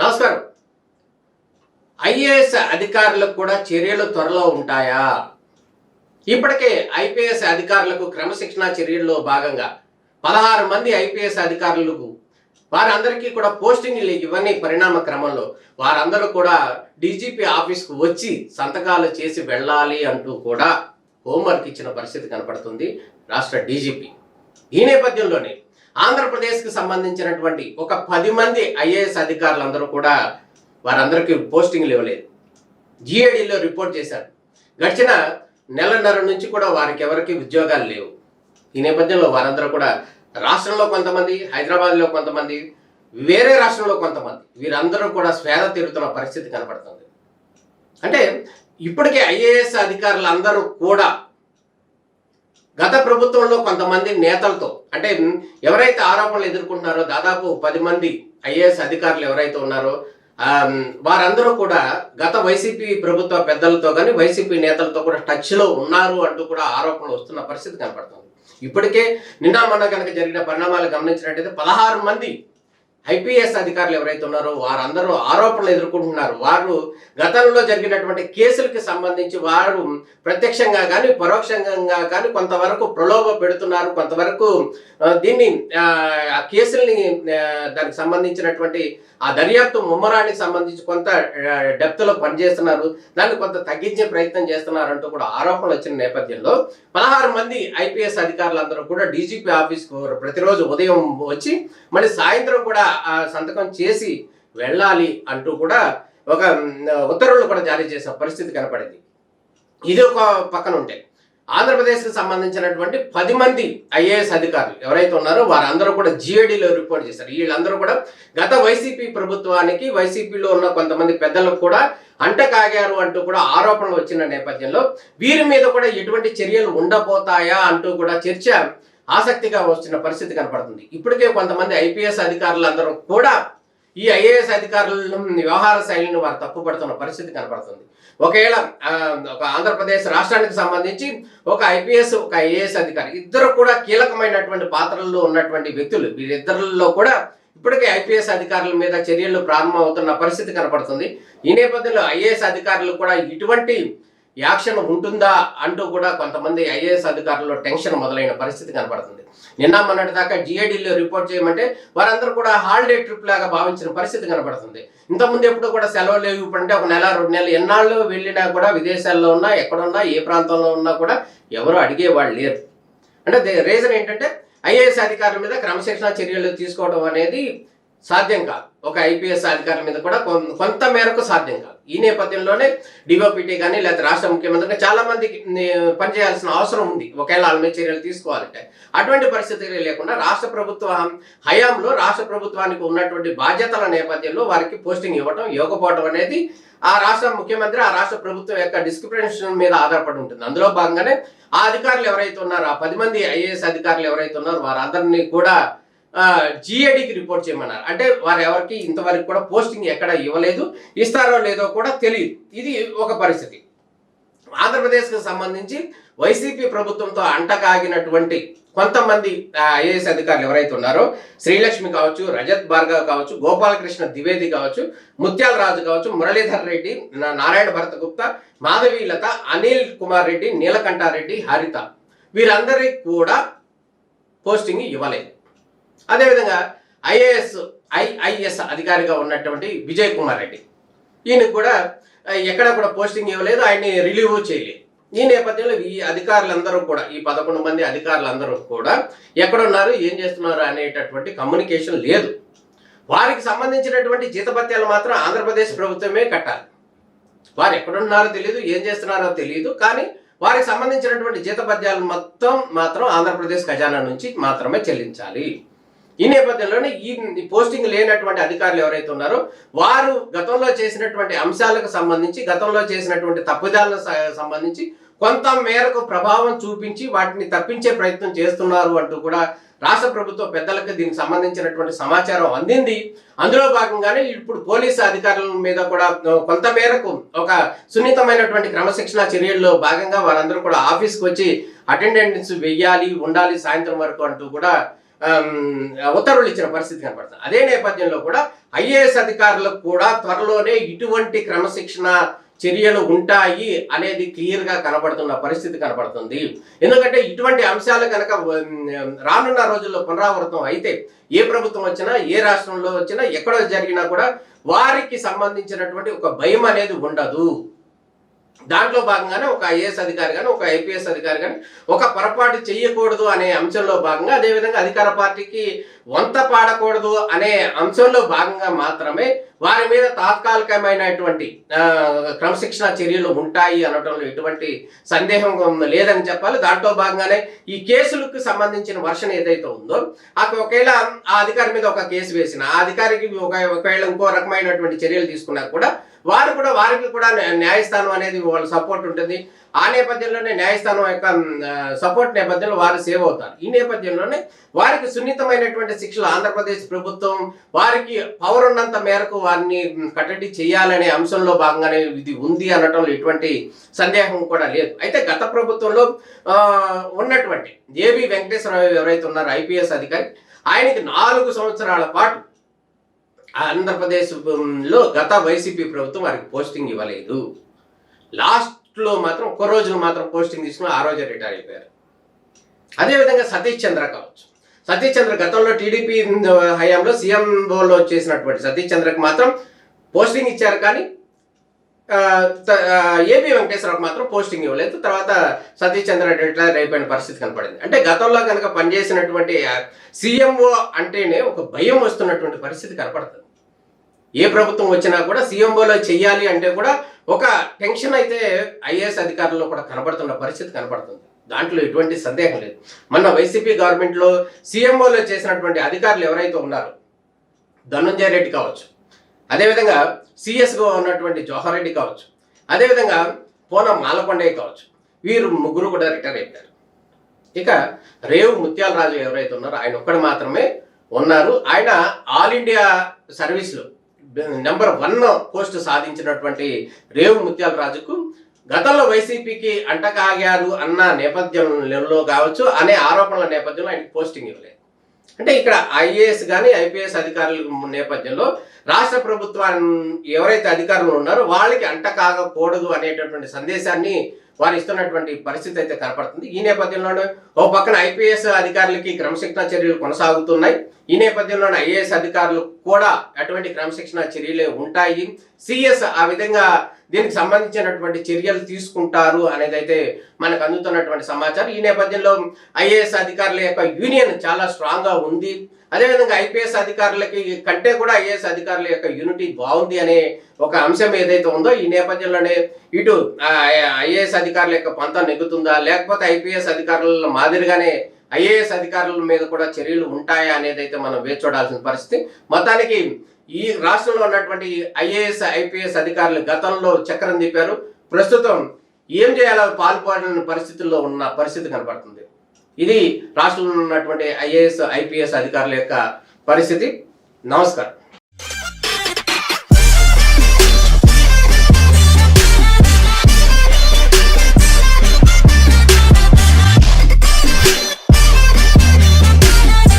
నమస్కారం. ఐఏఎస్ అధికారులకు కూడా చర్యలు త్వరలో ఉంటాయా? ఇప్పటికే ఐపీఎస్ అధికారులకు క్రమశిక్షణ చర్యల్లో భాగంగా పదహారు మంది ఐపీఎస్ అధికారులకు వారందరికీ కూడా పోస్టింగ్లు ఇవన్నీ పరిణామ క్రమంలో వారందరూ కూడా డీజీపీ ఆఫీస్కు వచ్చి సంతకాలు చేసి వెళ్ళాలి అంటూ కూడా హోంవర్క్ ఇచ్చిన పరిస్థితి కనపడుతుంది రాష్ట్ర డీజీపీ. ఈ నేపథ్యంలోనే ఆంధ్రప్రదేశ్కి సంబంధించినటువంటి ఒక పది మంది ఐఏఎస్ అధికారులందరూ కూడా వారందరికీ పోస్టింగ్లు ఇవ్వలేదు జిఏడిలో రిపోర్ట్ చేశారు. గడిచిన నెలన్నర నుంచి కూడా వారికి ఎవరికి ఉద్యోగాలు లేవు. ఈ నేపథ్యంలో వారందరూ కూడా రాష్ట్రంలో కొంతమంది హైదరాబాద్లో కొంతమంది వేరే రాష్ట్రంలో కొంతమంది వీరందరూ కూడా స్వేద తీరుతున్న పరిస్థితి కనపడుతుంది. అంటే ఇప్పటికే ఐఏఎస్ అధికారులు అందరూ కూడా గత ప్రభుత్వంలో కొంతమంది నేతలతో అంటే ఎవరైతే ఆరోపణలు ఎదుర్కొంటున్నారో దాదాపు పది మంది ఐఏఎస్ అధికారులు ఎవరైతే ఉన్నారో వారందరూ కూడా గత వైసీపీ ప్రభుత్వ పెద్దలతో కానీ వైసీపీ నేతలతో కూడా టచ్లో ఉన్నారు అంటూ కూడా ఆరోపణలు వస్తున్న పరిస్థితి కనపడుతుంది. ఇప్పటికే నిన్న మొన్న కనుక జరిగిన పరిణామాలు గమనించినట్టయితే పదహారు మంది ఐపీఎస్ అధికారులు ఎవరైతే ఉన్నారో వారందరూ ఆరోపణలు ఎదుర్కొంటున్నారు. వారు గతంలో జరిగినటువంటి కేసులకి సంబంధించి వారు ప్రత్యక్షంగా కానీ పరోక్షంగా కానీ కొంతవరకు ప్రలోభ పెడుతున్నారు. కొంతవరకు దీన్ని ఆ, కేసుల్ని దానికి సంబంధించినటువంటి ఆ దర్యాప్తు ముమ్మరానికి సంబంధించి కొంత డెప్త్లో పనిచేస్తున్నారు. దాన్ని కొంత తగ్గించే ప్రయత్నం చేస్తున్నారంటూ కూడా ఆరోపణలు వచ్చిన నేపథ్యంలో పదహారు మంది ఐపీఎస్ అధికారులందరూ కూడా డీజీపీ ఆఫీస్కు ప్రతిరోజు ఉదయం వచ్చి మళ్ళీ సాయంత్రం కూడా సంతకం చేసి వెళ్ళాలి అంటూ కూడా ఒక ఉత్తర్వులు కూడా జారీ చేసిన పరిస్థితి కనపడింది. ఇది ఒక పక్కన ఉంటే ఆంధ్రప్రదేశ్కి సంబంధించినటువంటి పది మంది ఐఏఎస్ అధికారులు ఎవరైతే ఉన్నారో వారందరూ కూడా జిఏడిలో రిపోర్ట్ చేశారు. వీళ్ళందరూ కూడా గత వైసీపీ ప్రభుత్వానికి వైసీపీలో ఉన్న కొంతమంది పెద్దలకు కూడా అంటకాగారు అంటూ కూడా ఆరోపణలు వచ్చిన నేపథ్యంలో వీరి మీద కూడా ఎటువంటి చర్యలు ఉండబోతాయా అంటూ కూడా చర్చ ఆసక్తిగా వచ్చిన పరిస్థితి కనపడుతుంది. ఇప్పటికే కొంతమంది ఐపీఎస్ అధికారులందరూ కూడా ఈ ఐఏఎస్ అధికారుల వ్యవహార శైలిని వారు తప్పుపడుతున్న పరిస్థితి కనపడుతుంది. ఒకవేళ ఒక ఆంధ్రప్రదేశ్ రాష్ట్రానికి సంబంధించి ఒక ఐపీఎస్ ఒక ఐఏఎస్ అధికారి ఇద్దరు కూడా కీలకమైనటువంటి పాత్రల్లో ఉన్నటువంటి వ్యక్తులు వీరిద్దరిలో కూడా ఇప్పటికే ఐపీఎస్ అధికారుల మీద చర్యలు ప్రారంభమవుతున్న పరిస్థితి కనపడుతుంది. ఈ నేపథ్యంలో ఐఏఎస్ అధికారులు కూడా ఇటువంటి యాక్షన్ ఉంటుందా అంటూ కూడా కొంతమంది ఐఏఎస్ అధికారుల్లో టెన్షన్ మొదలైన పరిస్థితి కనపడుతుంది. నిన్న మొన్నటి దాకా జిఏడీలో రిపోర్ట్ చేయమంటే వారందరూ కూడా హాలిడే ట్రిప్ లాగా భావించిన పరిస్థితి కనపడుతుంది. ఇంతకుముందు ఎప్పుడు కూడా సెలవు లేవు ఇప్పుడంటే ఒక నెల రెండు నెలలు ఎన్నాళ్ళు వెళ్ళినా కూడా విదేశాల్లో ఉన్నా ఎక్కడున్నా ఏ ప్రాంతంలో ఉన్నా కూడా ఎవరు అడిగేవాళ్ళు లేరు. అంటే రీజన్ ఏంటంటే ఐఏఎస్ అధికారుల మీద క్రమశిక్షణ చర్యలు తీసుకోవడం అనేది సాధ్యం కాదు. ఒక ఐపీఎస్ అధికారుల మీద కూడా కొం- కొంత మేరకు సాధ్యం కాదు. ఈ నేపథ్యంలోనే డిఓపిటీ కానీ లేదా రాష్ట్ర ముఖ్యమంత్రి చాలా మందికి పనిచేయాల్సిన అవసరం ఉంది. ఒకవేళ వాళ్ళ మీద చర్యలు తీసుకోవాలంటే. అటువంటి పరిస్థితులు లేకుండా రాష్ట్ర ప్రభుత్వ హయాంలో రాష్ట్ర ప్రభుత్వానికి ఉన్నటువంటి బాధ్యతల నేపథ్యంలో వారికి పోస్టింగ్ ఇవ్వడం ఇవ్వకపోవడం అనేది ఆ రాష్ట్ర ముఖ్యమంత్రి ఆ రాష్ట్ర ప్రభుత్వం యొక్క డిస్క్రిప్షన్ మీద ఆధారపడి ఉంటుంది. అందులో భాగంగానే ఆ అధికారులు ఎవరైతే ఉన్నారో ఆ పది మంది ఐఏఎస్ అధికారులు ఎవరైతే ఉన్నారో వారందరినీ కూడా జిఏడికి రిపోర్ట్ చేయమన్నారు. అంటే వారు ఎవరికి ఇంతవరకు కూడా పోస్టింగ్ ఎక్కడ ఇవ్వలేదు ఇస్తారో లేదో కూడా తెలియదు. ఇది ఒక పరిస్థితి. ఆంధ్రప్రదేశ్కి సంబంధించి వైసీపీ ప్రభుత్వంతో అంటకాగినటువంటి కొంతమంది ఐఏఎస్ అధికారులు ఎవరైతే ఉన్నారో శ్రీలక్ష్మి కావచ్చు రజత్ భార్గవ్ కావచ్చు గోపాలకృష్ణ ద్వివేది కావచ్చు ముత్యాల రాజు కావచ్చు మురళీధర్ రెడ్డి నారాయణ భరత గుప్తా మాధవీలత అనిల్ కుమార్ రెడ్డి నీలకంఠారెడ్డి హరిత వీరందరికీ కూడా పోస్టింగ్ ఇవ్వలేదు. అదేవిధంగా ఐఏఎస్ ఐఐఎస్ అధికారిగా ఉన్నటువంటి విజయ్ కుమార్ రెడ్డి. ఈయనకు కూడా ఎక్కడ కూడా పోస్టింగ్ ఇవ్వలేదు ఆయన్ని రిలీవ్ చేయలేదు. ఈ నేపథ్యంలో ఈ అధికారులందరూ కూడా ఈ పదకొండు మంది అధికారులందరూ కూడా ఎక్కడున్నారు ఏం చేస్తున్నారు అనేటటువంటి కమ్యూనికేషన్ లేదు. వారికి సంబంధించినటువంటి జీతభత్యాలు మాత్రం ఆంధ్రప్రదేశ్ ప్రభుత్వమే కట్టాలి. వారు ఎక్కడున్నారో తెలియదు ఏం చేస్తున్నారో తెలియదు కానీ వారికి సంబంధించినటువంటి జీతభత్యాలు మొత్తం మాత్రం ఆంధ్రప్రదేశ్ ఖజానా నుంచి మాత్రమే చెల్లించాలి. ఈ నేపథ్యంలోనే ఈ పోస్టింగ్ లేనటువంటి అధికారులు ఎవరైతే ఉన్నారో వారు గతంలో చేసినటువంటి అంశాలకు సంబంధించి గతంలో చేసినటువంటి తప్పిదాలకు సంబంధించి కొంత మేరకు ప్రభావం చూపించి వాటిని తప్పించే ప్రయత్నం చేస్తున్నారు అంటూ కూడా రాష్ట్ర ప్రభుత్వ పెద్దలకు దీనికి సంబంధించినటువంటి సమాచారం అందింది. అందులో భాగంగానే ఇప్పుడు పోలీసు అధికారుల మీద కూడా కొంత మేరకు ఒక సున్నితమైనటువంటి క్రమశిక్షణ చర్యల్లో భాగంగా వారందరూ కూడా ఆఫీస్కి వచ్చి అటెండెన్స్ వెయ్యాలి ఉండాలి సాయంత్రం వరకు అంటూ కూడా ఉత్తర్వులు ఇచ్చిన పరిస్థితి కనపడుతుంది అదే నేపథ్యంలో కూడా ఐఏఎస్ అధికారులకు కూడా త్వరలోనే ఇటువంటి క్రమశిక్షణ చర్యలు ఉంటాయి అనేది క్లియర్గా కనబడుతున్న పరిస్థితి కనబడుతుంది. ఎందుకంటే ఇటువంటి అంశాలు కనుక రానున్న రోజుల్లో పునరావృతం అయితే ఏ ప్రభుత్వం వచ్చినా ఏ రాష్ట్రంలో వచ్చినా ఎక్కడ జరిగినా కూడా వారికి సంబంధించినటువంటి ఒక భయం అనేది ఉండదు. దాంట్లో భాగంగానే ఒక ఐఏఎస్ అధికారి కానీ ఒక ఐపీఎస్ అధికారి కానీ ఒక పొరపాటు చేయకూడదు అనే అంశంలో భాగంగా అదేవిధంగా అధికార పార్టీకి వంత పాడకూడదు అనే అంశంలో భాగంగా మాత్రమే వారి మీద తాత్కాలికమైనటువంటి క్రమశిక్షణ చర్యలు ఉంటాయి అనడంలో ఎటువంటి సందేహం లేదని చెప్పాలి. దాంట్లో భాగంగానే ఈ కేసులకు సంబంధించిన వర్షన్ ఏదైతే ఉందో ఆ ఒకవేళ ఆ అధికారి మీద ఒక కేసు వేసిన ఆ అధికారికి ఒక ఒకవేళ ఇంకో రకమైనటువంటి చర్యలు తీసుకున్నా కూడా వారు కూడా వారికి కూడా న్యాయస్థానం అనేది వాళ్ళ సపోర్ట్ ఉంటుంది. ఆ నేపథ్యంలోనే న్యాయస్థానం యొక్క సపోర్ట్ నేపథ్యంలో వారు సేవ్ అవుతారు. ఈ నేపథ్యంలోనే వారికి సున్నితమైనటువంటి శిక్షలు ఆంధ్రప్రదేశ్ ప్రభుత్వం వారికి పవర్ ఉన్నంత మేరకు వారిని కట్టడి చేయాలనే అంశంలో భాగంగానే ఇది ఉంది అనటంలో ఎటువంటి సందేహం కూడా లేదు. అయితే గత ప్రభుత్వంలో ఉన్నటువంటి ఏబి వెంకటేశ్వరరావు ఎవరైతే ఉన్నారో ఐపీఎస్ అధికారి ఆయనకి నాలుగు సంవత్సరాల పాటు ఆంధ్రప్రదేశ్లో గత వైసీపీ ప్రభుత్వం వారికి పోస్టింగ్ ఇవ్వలేదు. లాస్ట్ లో మాత్రం ఒక్క రోజున మాత్రం పోస్టింగ్ తీసుకుని ఆ రోజే రిటైర్ అయిపోయారు. అదేవిధంగా సతీష్ చంద్ర కావచ్చు. సతీష్ చంద్ర గతంలో టీడీపీ హయాంలో సీఎంఓలో చేసినటువంటి సతీష్ చంద్రకు మాత్రం పోస్టింగ్ ఇచ్చారు కానీ ఏపీ వెంకటేశ్వరరావు మాత్రం పోస్టింగ్ ఇవ్వలేదు. తర్వాత సతీష్ చంద్ర రిటైర్ అయిపోయిన పరిస్థితి కనపడింది. అంటే గతంలో కనుక పనిచేసినటువంటి సీఎంఓ అంటేనే ఒక భయం వస్తున్నటువంటి పరిస్థితి కనపడుతుంది. ఏ ప్రభుత్వం వచ్చినా కూడా సీఎంఓలో చెయ్యాలి అంటే కూడా ఒక టెన్షన్ అయితే ఐఏఎస్ అధికారుల్లో కూడా కనబడుతున్న పరిస్థితి కనబడుతుంది. దాంట్లో ఎటువంటి సందేహం లేదు. మొన్న వైసీపీ గవర్నమెంట్లో సీఎంఓలో చేసినటువంటి అధికారులు ఎవరైతే ఉన్నారో ధనుంజయ రెడ్డి కావచ్చు అదేవిధంగా సిఎస్గా ఉన్నటువంటి జవహర్ రెడ్డి కావచ్చు అదేవిధంగా పోన మాలకొండయ్య కావచ్చు వీరు ముగ్గురు కూడా రిటైర్ అయిపోయారు. ఇక రేవు ముత్యాల రాజు ఎవరైతే ఉన్నారో ఆయన ఒక్కడు మాత్రమే ఉన్నారు. ఆయన ఆల్ ఇండియా సర్వీస్లో నెంబర్ వన్ పోస్ట్ సాధించినటువంటి రేవు ముత్యాల రాజుకు గతంలో వైసీపీకి అంటకాగారు అన్న నేపథ్యంలో కావచ్చు అనే ఆరోపణల నేపథ్యంలో ఆయనకి పోస్టింగ్ ఇవ్వలేదు. అంటే ఇక్కడ ఐఏఎస్ కానీ ఐపీఎస్ అధికారుల నేపథ్యంలో రాష్ట్ర ప్రభుత్వాన్ని ఎవరైతే అధికారులు ఉన్నారో వాళ్ళకి అంట కాగకూడదు అనేటటువంటి సందేశాన్ని వారు ఇస్తున్నటువంటి పరిస్థితి అయితే కనపడుతుంది. ఈ నేపథ్యంలోనే ఓ పక్కన ఐపీఎస్ అధికారులకి క్రమశిక్షణ చర్యలు కొనసాగుతున్నాయి. ఈ నేపథ్యంలోనే ఐఏఎస్ అధికారులు కూడా అటువంటి క్రమశిక్షణ చర్యలే ఉంటాయి. సిఎస్ ఆ విధంగా దీనికి సంబంధించినటువంటి చర్యలు తీసుకుంటారు అనేది అయితే మనకు అందుతున్నటువంటి సమాచారం. ఈ నేపథ్యంలో ఐఏఎస్ అధికారుల యొక్క యూనియన్ చాలా స్ట్రాంగ్గా ఉంది. అదేవిధంగా ఐపీఎస్ అధికారులకి కంటే కూడా ఐఏఎస్ అధికారుల యొక్క యూనిటీ బాగుంది అనే ఒక అంశం ఏదైతే ఉందో ఈ నేపథ్యంలోనే ఇటు ఐఏఎస్ అధికారుల యొక్క పంత నెగ్గుతుందా? లేకపోతే ఐపీఎస్ అధికారుల మాదిరిగానే ఐఏఎస్ అధికారుల మీద కూడా చర్యలు ఉంటాయా అనేది అయితే మనం వేచి చూడాల్సిన పరిస్థితి. మొత్తానికి ఈ రాష్ట్రంలో ఉన్నటువంటి ఐఏఎస్ ఐపీఎస్ అధికారులు గతంలో చక్రం తిప్పారు. ప్రస్తుతం ఏం చేయాలో పాల్పడిన పరిస్థితుల్లో ఉన్న పరిస్థితి కనపడుతుంది ఇది రాష్ట్రంలో ఉన్నటువంటి ఐఏఎస్ ఐపీఎస్ అధికారుల యొక్క పరిస్థితి. నమస్కారం.